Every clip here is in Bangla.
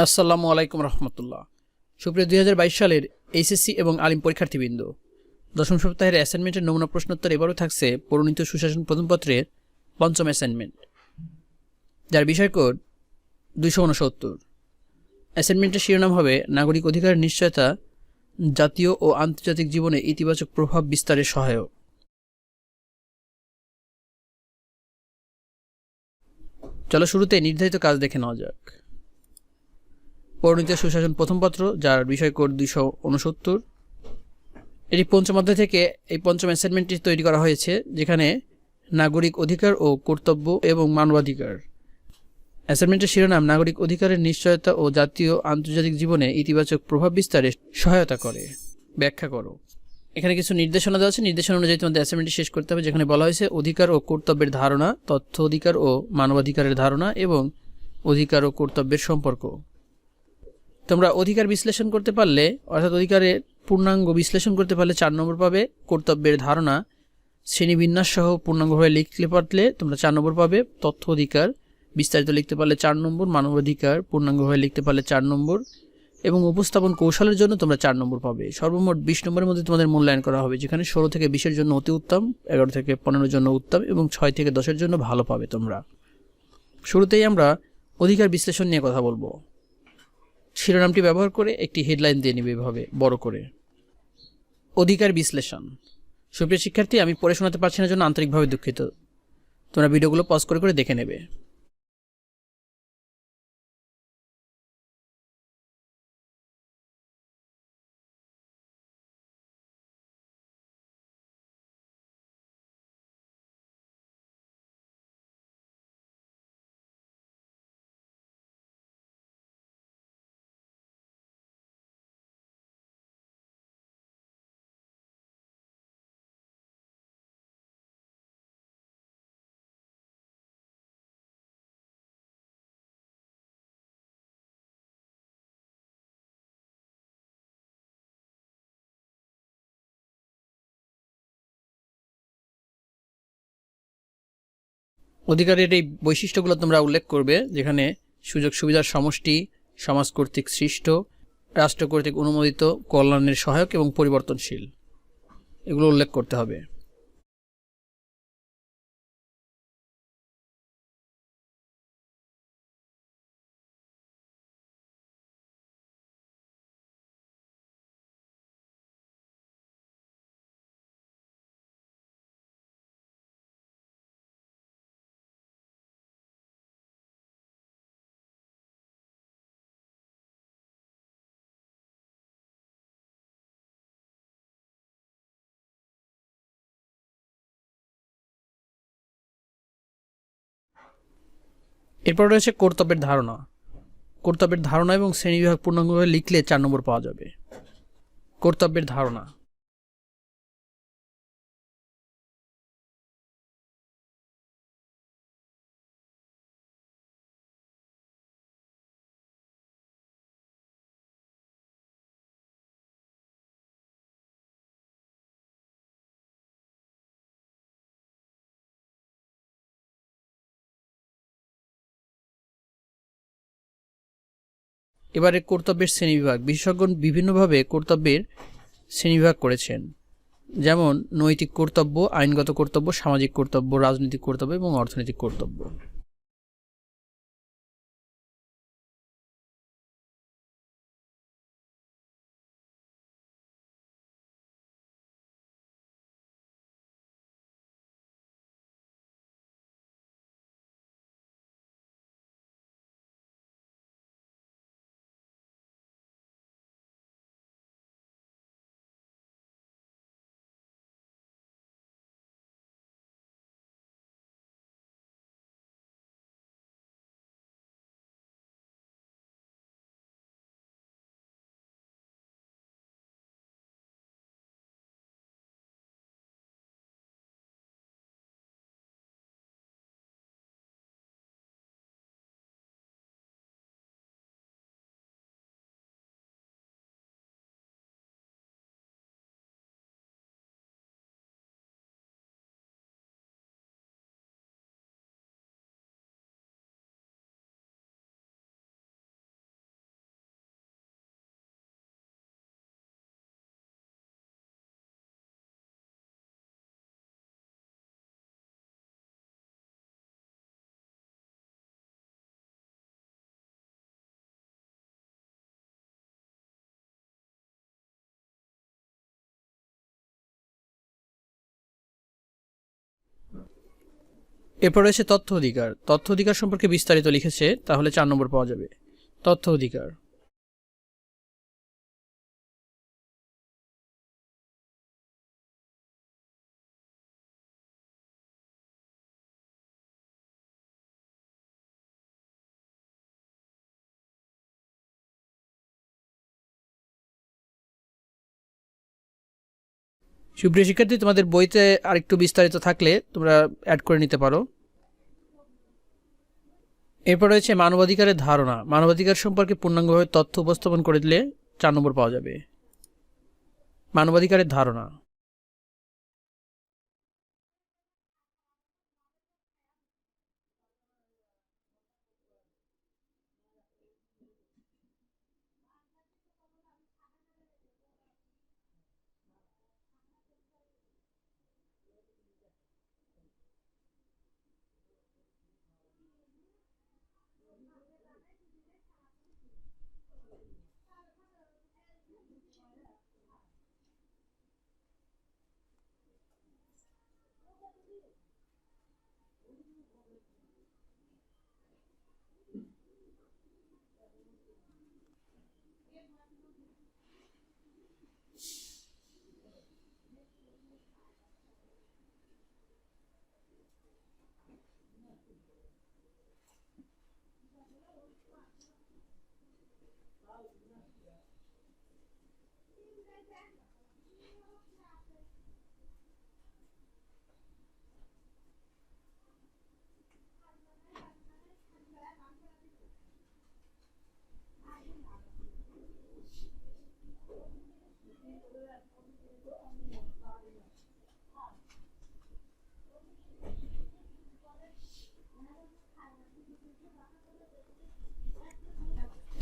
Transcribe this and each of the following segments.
আসসালামু আলাইকুম রহমতুল্লাহ। সুপ্রিয় দুই হাজার বাইশ সালের এইচএসসি এবং আলিম পরীক্ষার্থীবৃন্দ, দশম সপ্তাহের অ্যাসাইনমেন্টের নমুনা প্রশ্নোত্তর এবারও থাকছে পরিণীত সুশাসন প্রথম পত্রের পঞ্চম অ্যাসাইনমেন্ট যার বিষয় কোড দুইশো উনসত্তর। অ্যাসাইনমেন্টের শিরোনাম হবে নাগরিক অধিকারের নিশ্চয়তা, জাতীয় ও আন্তর্জাতিক জীবনে ইতিবাচক প্রভাব বিস্তারে সহায়ক। চলো শুরুতে নির্ধারিত কাজ দেখে নেওয়া যাক। পরিণীত সুশাসন প্রথম পত্র, যার বিষয় কোড দুইশো উনসত্তর এটি পঞ্চম অধ্যায় থেকে এই পঞ্চম অ্যাসাইনমেন্টটি তৈরি করা হয়েছে, যেখানে নাগরিক অধিকার ও কর্তব্য এবং মানবাধিকার। অ্যাসাইনমেন্টের শিরোনাম, নাগরিক অধিকারের নিশ্চয়তা ও জাতীয় আন্তর্জাতিক জীবনে ইতিবাচক প্রভাব বিস্তারে সহায়তা করে। ব্যাখ্যা করো। এখানে কিছু নির্দেশনা দেওয়া আছে। নির্দেশনা অনুযায়ী তোমাদের অ্যাসাইনমেন্টটি শেষ করতে হবে, যেখানে বলা হয়েছে অধিকার ও কর্তব্যের ধারণা, তথ্য অধিকার ও মানবাধিকারের ধারণা এবং অধিকার ও কর্তব্যের সম্পর্ক। তোমরা অধিকার বিশ্লেষণ করতে পারলে, অর্থাৎ অধিকারের পূর্ণাঙ্গ বিশ্লেষণ করতে পারলে চার নম্বর পাবে কর্তব্যের ধারণা। শ্রেণীবিন্যাস সহ পূর্ণাঙ্গভাবে লিখতে পারলে তোমরা চার নম্বর পাবে তথ্য অধিকার। বিস্তারিত লিখতে পারলে চার নম্বর মানবাধিকার পূর্ণাঙ্গভাবে লিখতে পারলে চার নম্বর। এবং উপস্থাপন কৌশলের জন্য তোমরা চার নম্বর পাবে। সর্বমোট বিশ নম্বরের মধ্যে তোমাদের মূল্যায়ন করা হবে, যেখানে ষোলো থেকে বিশের জন্য অতি উত্তম, এগারো থেকে পনেরোর জন্য উত্তম এবং ছয় থেকে দশের জন্য ভালো পাবে তোমরা। শুরুতেই আমরা অধিকার বিশ্লেষণ নিয়ে কথা বলব। শিরোনামটি ব্যবহার করে একটি হেডলাইন দিয়ে নেবে এভাবে, বড় করে। অধিকার বিশ্লেষণ। সুপ্রিয় শিক্ষার্থী, আমি পড়ে শোনাতে পারছি না জন্য আন্তরিকভাবে দুঃখিত। তোমরা ভিডিওগুলো পজ করে করে দেখে নেবে। অধিকারের এই বৈশিষ্ট্যগুলো তোমরা উল্লেখ করবে, যেখানে সুযোগ সুবিধার সমষ্টি, সমাজ কর্তৃক সৃষ্ট, রাষ্ট্র কর্তৃক অনুমোদিত, কল্যাণের সহায়ক এবং পরিবর্তনশীল। এগুলো উল্লেখ করতে হবে। এরপর রয়েছে কর্তব্যের ধারণা। কর্তব্যের ধারণা এবং শ্রেণীবিভাগ পূর্ণাঙ্গভাবে লিখলে চার নম্বর পাওয়া যাবে। কর্তব্যের ধারণা। এবারে কর্তব্যের শ্রেণীবিভাগ। বিশেষজ্ঞ বিভিন্নভাবে কর্তব্যের শ্রেণীবিভাগ করেছেন। যেমন নৈতিক কর্তব্য, আইনগত কর্তব্য, সামাজিক কর্তব্য, রাজনৈতিক কর্তব্য এবং অর্থনৈতিক কর্তব্য। এরপর রয়েছে তথ্য অধিকার। তথ্য অধিকার সম্পর্কে বিস্তারিত লিখেছে, তাহলে চার নম্বর পাওয়া যাবে। তথ্য অধিকার। সুপ্রিয় শিক্ষার্থী, তোমাদের বইতে আরেকটু বিস্তারিত থাকলে তোমরা অ্যাড করে নিতে পারো। এরপর রয়েছে মানবাধিকারের ধারণা। মানবাধিকার সম্পর্কে পূর্ণাঙ্গভাবে তথ্য উপস্থাপন করে দিলে চার নম্বর পাওয়া যাবে। মানবাধিকারের ধারণা।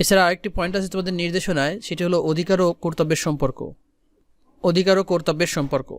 এছাড়া আরেকটি পয়েন্ট আছে তোমাদের নির্দেশনায়, সেটি হলো অধিকার ও কর্তব্যের সম্পর্ক। অধিকার ও কর্তব্যের সম্পর্ক।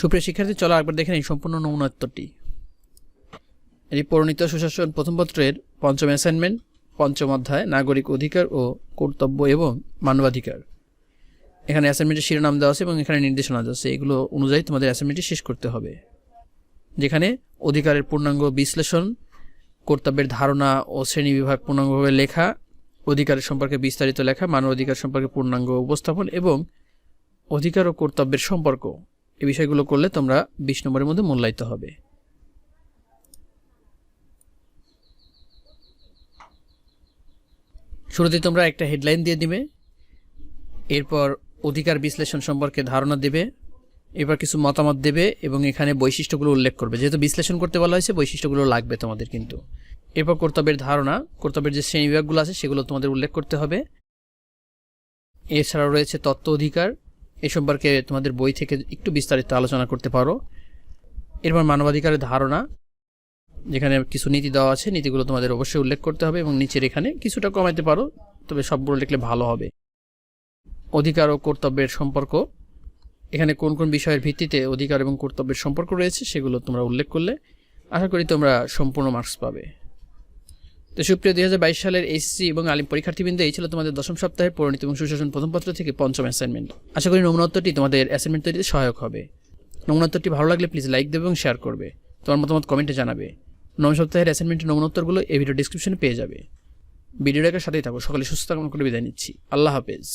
সুপ্রিয় শিক্ষার্থী, চলো একবার দেখে নিই সম্পূর্ণ নমুনা উত্তরটি এটি পরিণীত সুশাসন প্রথম পত্রের পঞ্চম অ্যাসাইনমেন্ট পঞ্চম অধ্যায়, নাগরিক অধিকার ও কর্তব্য এবং মানবাধিকার। এখানে অ্যাসাইনমেন্টের শিরোনাম দেওয়া আছে এবং এখানে নির্দেশনা দেওয়া আছে। এগুলো অনুযায়ী তোমাদের অ্যাসাইনমেন্টটি শেষ করতে হবে। যেখানে অধিকারের পূর্ণাঙ্গ বিশ্লেষণ, কর্তব্যের ধারণা ও শ্রেণীবিভাগ পূর্ণাঙ্গভাবে লেখা অধিকারের সম্পর্কে বিস্তারিত লেখা মানব অধিকার সম্পর্কে পূর্ণাঙ্গ উপস্থাপন এবং অধিকার ও কর্তব্যের সম্পর্ক। এই বিষয়গুলো করলে তোমরা বিশ নম্বরের মধ্যে মূল্যায়িত হবে। শুরুতে তোমরা একটা হেডলাইন দিয়ে দিবে, এরপর অধিকার বিশ্লেষণ সম্পর্কে ধারণা দেবে এবার কিছু মতামত দেবে এবং এখানে বৈশিষ্ট্যগুলো উল্লেখ করবে। যেহেতু বিশ্লেষণ করতে বলা হয়েছে, বৈশিষ্ট্যগুলো লাগবে তোমাদের কিন্তু। এরপর কর্তব্যের ধারণা, কর্তব্যের যে শ্রেণীবিভাগগুলো আছে, সেগুলো তোমাদের উল্লেখ করতে হবে। এছাড়াও রয়েছে তত্ত্ব অধিকার এ সম্পর্কে তোমাদের বই থেকে একটু বিস্তারিত আলোচনা করতে পারো। এরপর মানবাধিকারের ধারণা, যেখানে কিছু নীতি দেওয়া আছে, নীতিগুলো তোমাদের অবশ্যই উল্লেখ করতে হবে এবং নিচের এখানে কিছুটা কমাইতে পারো, তবে সবগুলো লিখলে ভালো হবে। অধিকার ও কর্তব্যের সম্পর্ক, এখানে কোন কোন বিষয়ের ভিত্তিতে অধিকার এবং কর্তব্যের সম্পর্ক রয়েছে সেগুলো তোমরা উল্লেখ করলে। আশা করি তোমরা সম্পূর্ণ মার্কস পাবে। তো সুপ্রিয়, দুই হাজার বাইশ সালের এইচসি এবং আলিম পরীক্ষার্থীবৃন্দ, এই ছিল তোমাদের দশম সপ্তাহের পরিণতি এবং সুশাসন প্রথম পত্র থেকে পঞ্চম অ্যাসাইনমেন্ট আশা করি নমুনাত্তরটি তোমাদের অ্যাসাইনমেন্ট তৈরিতে সহায়ক হবে। নমুনাত্তরটি ভালো লাগলে প্লিজ লাইক দেবে এবং শেয়ার করবে। তোমার মতামত কমেন্টে জানাবে। নম সপ্তাহের অ্যাসাইনমেন্টের নমুনাত্তরগুলো এই ভিডিও ডিসক্রিপশনে পেয়ে যাবে। ভিডিওটাকে সাথেই থাকো। সকালে সুস্থ কামনা করে বিদায় নিচ্ছি। আল্লাহ হাফেজ।